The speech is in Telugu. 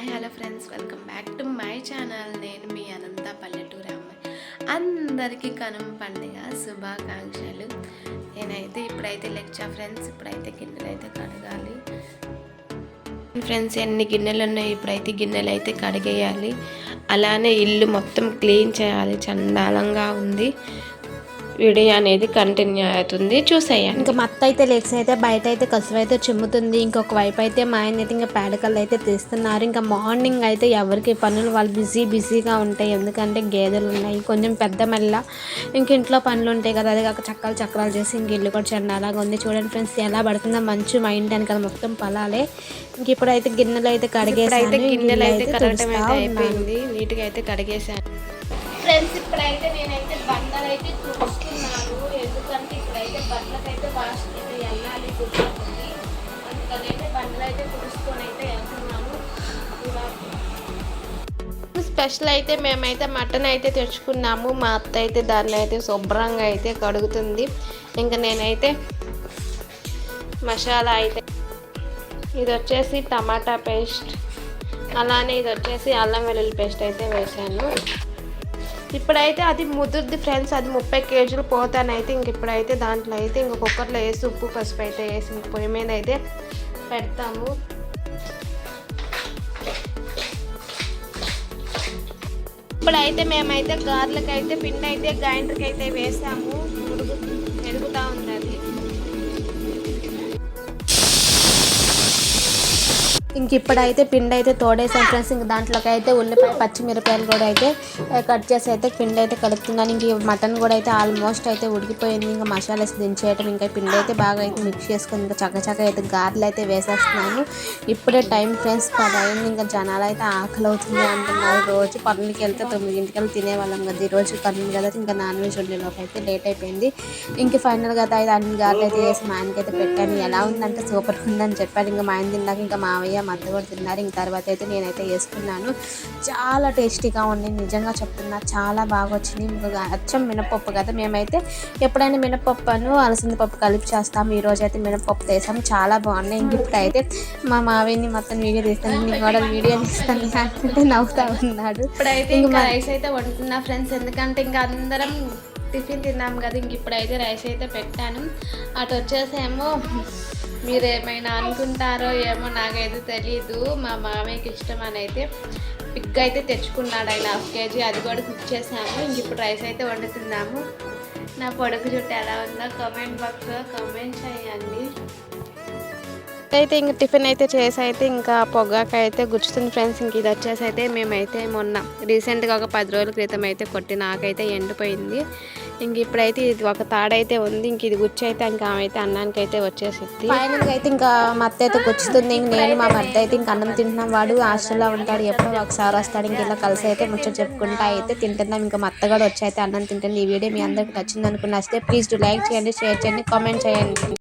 Hi hello friends. Welcome back to my channel. నేను మీ అనంత పల్లెటూరు అమ్మాయి. అందరికీ కనుమ పండుగ శుభాకాంక్షలు. నేనైతే ఇప్పుడైతే లెక్చా ఫ్రెండ్స్. ఇప్పుడైతే గిన్నెలు అయితే కడగాలి. ఫ్రెండ్స్ ఎన్ని గిన్నెలు ఉన్నాయి ఇప్పుడైతే గిన్నెలు అయితే కడిగేయాలి. అలానే ఇల్లు మొత్తం క్లీన్ చేయాలి. చండాలంగా ఉంది. వీడియో అనేది కంటిన్యూ అవుతుంది. చూసేయండి. ఇంకా మత్త అయితే లెగ్స్ అయితే బయట అయితే కసువు అయితే చిమ్ముతుంది. ఇంకొక వైపు అయితే మా ఆయన అయితే ఇంకా పేడకలు అయితే తీస్తున్నారు. ఇంకా మార్నింగ్ అయితే ఎవరికి పనులు వాళ్ళు బిజీ బిజీగా ఉంటాయి. ఎందుకంటే గేదెలు ఉన్నాయి. కొంచెం పెద్ద మెల్ల. ఇంక ఇంట్లో పనులు ఉంటాయి కదా. అది కాక చక్కలు చక్రాలు చేసి ఇంక ఇల్లు కూడా చండాలాగా ఉంది. చూడండి ఫ్రెండ్స్ ఎలా పడుతుందో మంచు మా ఇంటి వెనకాల మొత్తం పొలాలే. ఇంక ఇప్పుడైతే గిన్నెలు అయితే కడిగేసి అయితే గిన్నెలు అయితే కడగటం అయితే అయిపోయింది. నీట్గా అయితే కడిగేసాను ఫ్రెండ్స్ ఇప్పుడైతే నేనైతే బండలు అయితే బండ్లకైతే వాష్ అయితే వెళ్ళాలి కుదురుతుంది అందుకనైతే బండలు అయితే కుడుచుకొని అయితే వెళ్తున్నాము. స్పెషల్ అయితే మేమైతే మటన్ అయితే తెచ్చుకున్నాము. మా అత్త అయితే దాన్ని అయితే శుభ్రంగా అయితే కడుగుతుంది. ఇంకా నేనైతే మసాలా అయితే ఇది వచ్చేసి టమాటా పేస్ట్. అలానే ఇది వచ్చేసి అల్లం వెల్లుల్లి పేస్ట్ అయితే వేశాను. ఇప్పుడైతే అది ముదురుది ఫ్రెండ్స్ అది ముప్పై కేజీలు పోతానైతే ఇంక ఇప్పుడైతే దాంట్లో అయితే ఇంక కుక్కర్లో వేసి ఉప్పు పసుపు అయితే వేసి ఇంక పొయ్యి మీద అయితే పెడతాము. ఇప్పుడైతే మేమైతే గార్లకైతే పిండి అయితే గ్రైండర్కి అయితే వేసాము. ఉడుగు ఎదుగుతూ ఉంది అది ఇంక ఇప్పుడైతే పిండి అయితే తోడేసాను ఫ్రెండ్స్. ఇంక దాంట్లోకి అయితే ఉల్లిపాయ పచ్చిమిరపాయలు కూడా అయితే కట్ చేసి అయితే పిండి అయితే కలుపుతున్నాను. ఇంక మటన్ కూడా అయితే ఆల్మోస్ట్ అయితే ఉడికిపోయింది. ఇంకా మసాలా దించేయటం ఇంకా పిండి అయితే బాగా అయితే మిక్స్ చేసుకొని ఇంకా చక్కచక్క చక్క అయితే గారెలు అయితే వేసేస్తున్నాను. ఇప్పుడే టైం ఫ్రెండ్స్ పదైంది ఇంకా జనాలు అయితే ఆకలి అవుతుంది అంటున్నారు. రోజు పనులకి వెళ్తే తొమ్మిదింటికి వెళ్ళి తినేవాళ్ళం కదా. ఈ రోజు పనులు కదా ఇంకా నాన్ వెజ్ వండేలోకి అయితే లేట్ అయిపోయింది. ఇంక ఫైనల్గా అయితే అన్ని గారెలు అయితే వేసి మా ఆయనకైతే అయితే పెట్టాను. ఎలా ఉందంటే సూపర్ ఉందని చెప్పాను ఇంకా మా ఆయన తిన్నాక ఇంకా మావయ్య మధ్య కూడా తిన్నారు. ఇంక తర్వాత అయితే నేనైతే వేసుకున్నాను. చాలా టేస్టీగా ఉంది. నిజంగా చెప్తున్నా చాలా బాగా వచ్చింది. అచ్చం మినపప్పు కదా. మేమైతే ఎప్పుడైనా మినపప్పును అలసింది పప్పు కలిపి చేస్తాము ఈ రోజు అయితే మినపప్పు వేసాం చాలా బాగున్నాయి. ఇంక ఇప్పుడు అయితే మా మావయ్యని మొత్తం వీడియో తీస్తాను. నీ కూడా వీడియో తీస్తాను. అంటే నవ్వుతా ఉన్నాడు. ఇప్పుడైతే ఇంక మా- రైస్ అయితే వండుతున్నా ఫ్రెండ్స్. ఎందుకంటే ఇంకా అందరం టిఫిన్ తిన్నాం కదా. ఇంక ఇప్పుడైతే రైస్ అయితే పెట్టాను. అటు వచ్చేసేమో మీరు ఏమైనా అనుకుంటారో ఏమో నాకైతే తెలీదు. మా మామయ్యకి ఇష్టం అని అయితే పిగ్ అయితే తెచ్చుకున్నాడు ఆయన హాఫ్ కేజీ. అది కూడా కుక్ చేసాము ఇంక ఇప్పుడు రైస్ అయితే వండుతున్నాము. నా పొడుగు చుట్టూ ఎలా ఉందో కామెంట్ బాక్స్లో కామెంట్ చేయండి. అయితే ఇంక టిఫిన్ అయితే చేసి అయితే ఇంకా పొగాక అయితే గుచ్చుతుంది ఫ్రెండ్స్. ఇంక ఇది వచ్చేసి అయితే మేమైతే మొన్న రీసెంట్గా ఒక పది రోజుల క్రితం అయితే కొట్టి నాకైతే ఎండిపోయింది. ఇంక ఇప్పుడైతే ఇది ఒక తాడైతే ఉంది. ఇంక ఇది గుచ్చి అయితే ఇంకా ఆమె అయితే అన్నానికి అయితే వచ్చేసింది అయితే ఇంకా మా అత్త అయితే గుచ్చుతుంది. ఇంక నేను మా మధ్య అయితే ఇంకా అన్నం తింటున్నాం. వాడు హాస్టల్లో ఉంటాడు. ఎప్పుడో ఒకసారి వస్తాడు. ఇంక ఇలా కలిసి అయితే ముచ్చట చెప్పుకుంటా అయితే తింటున్నాం. ఇంకా మా కూడా వచ్చి అయితే అన్నం తింటుంది. ఈ వీడియో మీ అందరికి నచ్చింది అనుకున్న నచ్చితే ప్లీజ్ డు లైక్ చేయండి షేర్ చేయండి కామెంట్ చేయండి.